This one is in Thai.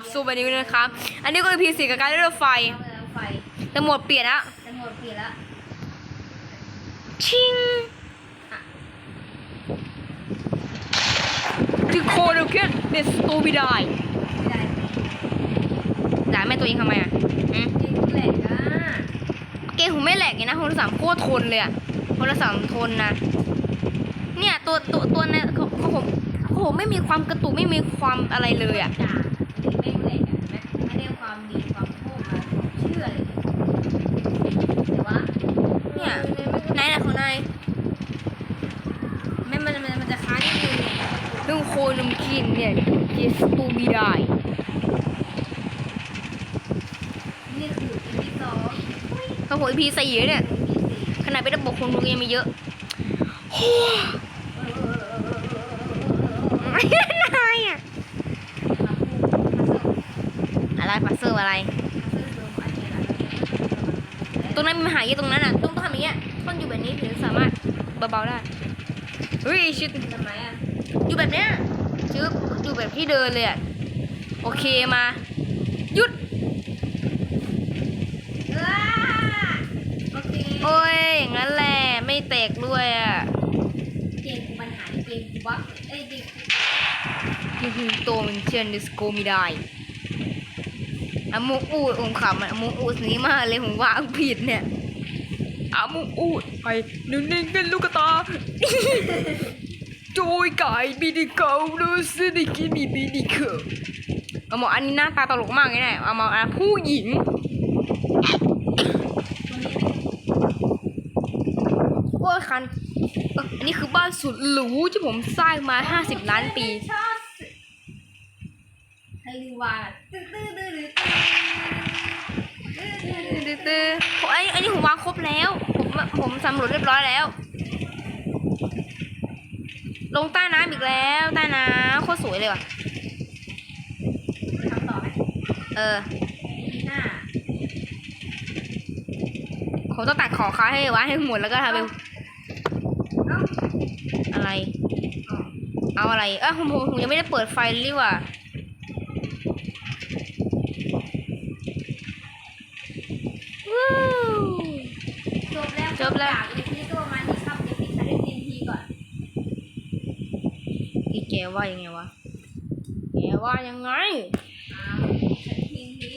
บสู้วันนี้นะครับ อันนี้ก็คือพีสีกับการเล่นรถไฟเอาไปแล้วไฟแต่หมดเปลี่ยนแล้วจะหมดเปลี่ยนแล้วชิงคือโคโดเกตเดสโตบิไดไม่ได้ด่าแม่ตัวเองทำไมอะอืมเด็กแหลกอะเกมผมไม่แหลกเลยนะโทรศัพท์โคตรทนเลยอะโทรศัพท์ทนนะ เนี่ยตัวตัวตัวเนี่ยเขาเขาผมเขาผมไม่มีความกระตุกไม่มีความอะไรเลยอะ จ่เด็กอะไม่ได้ความดีความโค้งมาเชื่อเลยแต่ว่าเนี่ยไหนไหนของนายแม่มันมันมันจะค้างนิดนึงเนี่ยเรื่องโคนุมคินเนี่ยเจสตูบิไดนี่คืออีพีสองเขาผมอีพีสี่เนี่ยขนาดเป็นระบบคนดูยังไมีเยอะโอ้ยนายอะ อะไรปัสเซอร์อะไร ตรงนั้นมีมหาเยอะตรงนั้นอะต้องทำอย่างเงี้ยต้องอยู่แบบนี้ถึงสามารถเบาๆได้เฮ้ยชิดทำไมอะอยู่แบบเนี้ยชืบอยู่แบบที่เดินเลยอะโอเคมาหยุดโอเคโอ้ยอย่างนั้นแหละไม่แตกด้วยอะเกมกูปัญหาเกมกูบั๊กเอ้ยเกมนี่คือตัวมันเชียนดิสโกไม่ได้ อามูอูดผมขำอะอามูอูดนี้มากเลยผมว่าผิดเนี่ยอามูอูดไปนิ่งๆเป็นลูกตาโจยไก่บีดิเกาดูสิดิกินีบีดิเกาเอาหมออันนี้หน้าตาตลกมากเลยเนี่ยเอามาอะผู้หญิงโอ้ยคันอันนี้คือบ้านสุดหรูที่ผมสร้างมา 50 ล้านปี ให้รีวาตื้อตื้อตื้อตื้อตื้อตื้อตื้อตื้อๆผมอันนี้อันนี้ผมวางครบแล้ว ผมผมสำรวจเรียบร้อยแล้ว ลงใต้น้ำอีกแล้วใต้น้ำโคตรสวยเลยว่ะทำต่อไหมเออหน้าผมต้องตัดขอค้าให้ไว้ให้หมดแล้วก็ทำเป็นอะไร เอาอะไร เออผมผมผมยังไม่ได้เปิดไฟเลยว่ะว้าว จบแล้วจบแล้วจากเด็กนี่ก็ประมาณนี้ครับเด็กนี่ใช้ได้ทีทีก่อนอีแกว่ายังไงวะแกว่ายังไงอ้าวใช้ทีที